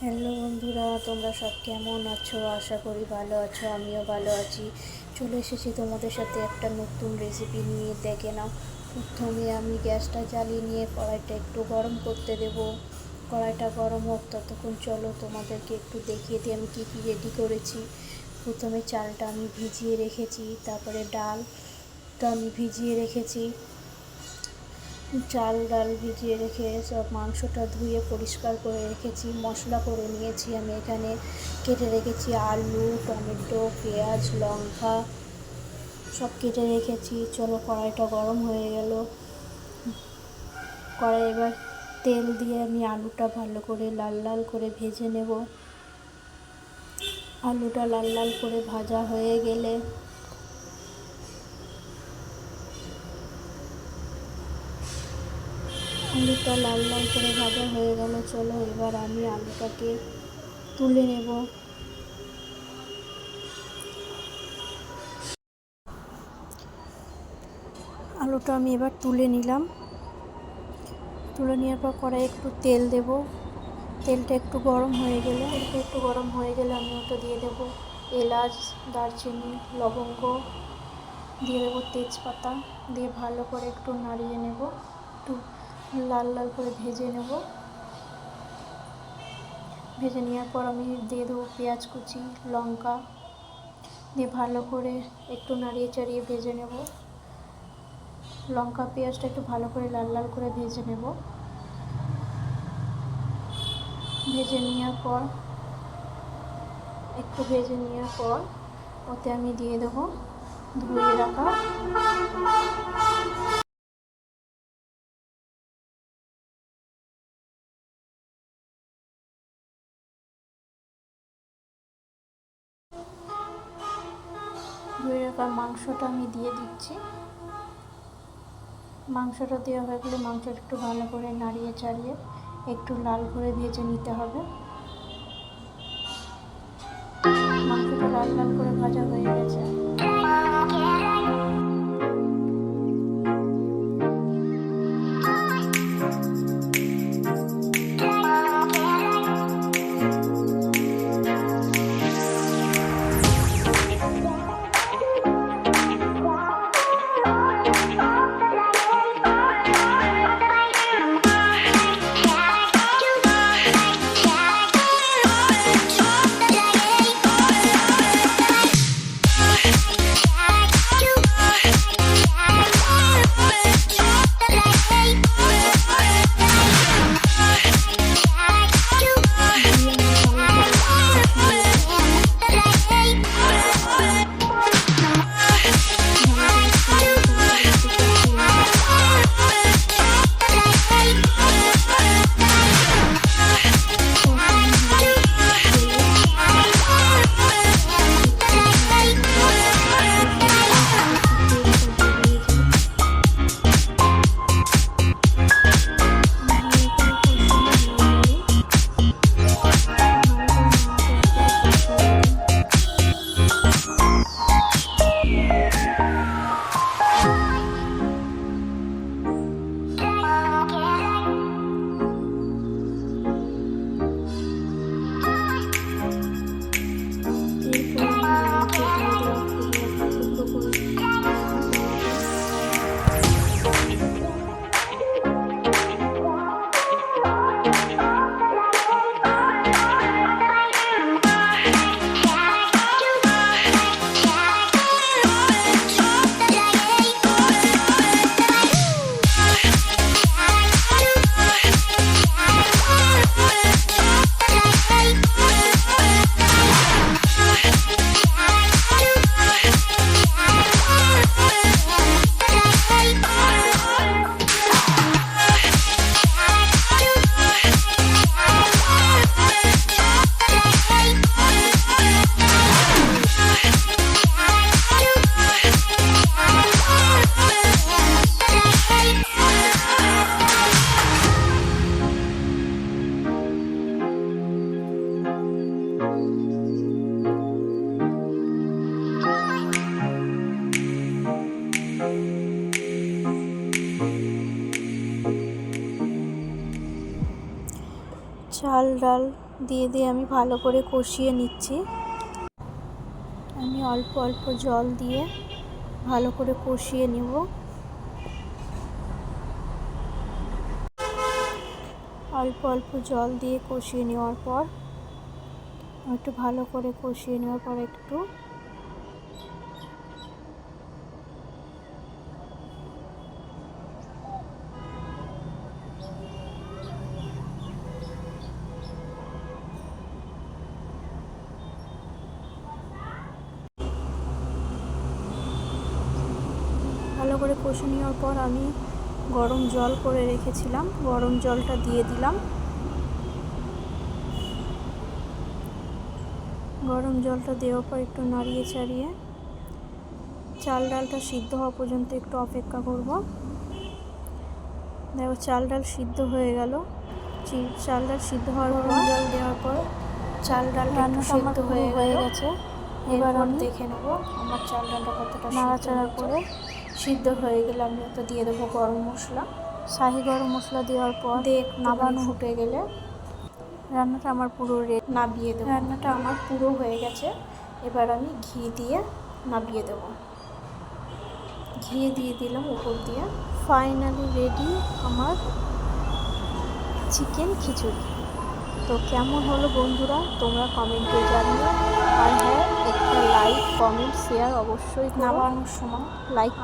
Hello বন্ধুরা, তোমরা সব কেমন আছো? আশা করি ভালো আছো, আমিও ভালো আছি। চলে এসেছি তোমাদের সাথে একটা নতুন রেসিপি নিয়ে, দেখে নাও। প্রথমে আমি গ্যাসটা জ্বালিয়ে নিয়ে কড়াইটা একটু গরম করতে দেব। কড়াইটা গরম হোক, ততক্ষণ চলো তোমাদেরকে একটু দেখিয়ে দিই আমি কী কী রেডি করেছি। প্রথমে চালটা আমি ভিজিয়ে রেখেছি, তারপরে ডালটা আমি ভিজিয়ে রেখেছি। চাল ডাল ভিজিয়ে রেখে সব মাংসটা ধুয়ে পরিষ্কার করে রেখেছি, মশলা করে নিয়েছি আমি এখানে। কেটে রেখেছি আলু, টমেটো, পেঁয়াজ, লঙ্কা, সব কেটে রেখেছি। চলো কড়াইটা গরম হয়ে গেল। কড়াই এবার তেল দিয়ে আমি আলুটা ভালো করে লাল লাল করে ভেজে নেব। আলুটা লাল লাল করে ভাজা হয়ে গেলে আলুটা লাল লাল করে ভাজা হয়ে গেল, চলো এবার আমি আলুটাকে তুলে নেব। আলুটা আমি এবার তুলে নিলাম। তুলে নেওয়ার পর কড়াই একটু তেল দেব। তেলটা একটু গরম হয়ে গেলে, তেলটা একটু গরম হয়ে গেলে আমি ওটা দিয়ে দেবো এলাচ, দারচিনি, লবঙ্গ, দিয়ে দেবো তেজপাতা, দিয়ে ভালো করে একটু নাড়িয়ে নেব। একটু লাল লাল করে ভেজে নেব। ভেজে নেওয়ার পর আমি দিয়ে দেবো পেঁয়াজ কুচি, লঙ্কা। দিয়ে ভালো করে একটু নাড়িয়ে চাড়িয়ে ভেজে নেব। লঙ্কা, পেঁয়াজটা একটু ভালো করে লাল লাল করে ভেজে নেব। ভেজে নেওয়ার পর, একটু ভেজে নেওয়ার পর ওতে আমি দিয়ে দেবো ধুয়ে রাখা ধুয়ে রাখা মাংসটা আমি দিয়ে দিচ্ছি। মাংসটা দেওয়া হয়ে গেলে মাংসটা একটু ভালো করে নাড়িয়ে চাড়িয়ে একটু লাল করে ভেজে নিতে হবে। মাংসটা লাল লাল করে ভাজা হয়ে গেছে। চাল ডাল দিয়ে দিয়ে আমি ভালো করে কষিয়ে নিচ্ছি। আমি অল্প অল্প জল দিয়ে ভালো করে কষিয়ে নেব। অল্প অল্প জল দিয়ে কষিয়ে নেওয়ার পর, একটু ভালো করে কষিয়ে নেওয়ার পর একটু ভালো করে কষে নেওয়ার পর আমি গরম জল করে রেখেছিলাম। গরম জলটা দিয়ে দিলাম। গরম জলটা দেওয়ার পর একটু নাড়িয়ে চাড়িয়ে চাল ডালটা সিদ্ধ হওয়া পর্যন্ত একটু অপেক্ষা করব। দেখো চাল ডাল সিদ্ধ হয়ে গেল। চাল ডাল সিদ্ধ হওয়ার পর জল দেওয়ার পর চাল ডালটা একটু সিদ্ধ হয়ে হয়ে গেছে। এবার আমি দেখে নেব আমার চাল ডালটা কতটা নাড়াচাড়া করে সিদ্ধ হয়ে গেলে আমি তো দিয়ে দেবো গরম মশলা। শাহি গরম মশলা দেওয়ার পর দেখ নামানো ফুটে গেলে রান্নাটা আমার পুরো রেড নাবিয়ে দেবো। রান্নাটা আমার পুরো হয়ে গেছে। এবার আমি ঘি দিয়ে নাবিয়ে দেব। ঘি দিয়ে দিলাম উপর দিয়ে। ফাইনালি রেডি আমার চিকেন খিচুড়ি। তো কেমন হলো বন্ধুরা? তোমরা কমেন্টে জানিও। আর হ্যাঁ একটা লাইক কমেন্ট শেয়ার অবশ্যই নামানোর সময় লাইক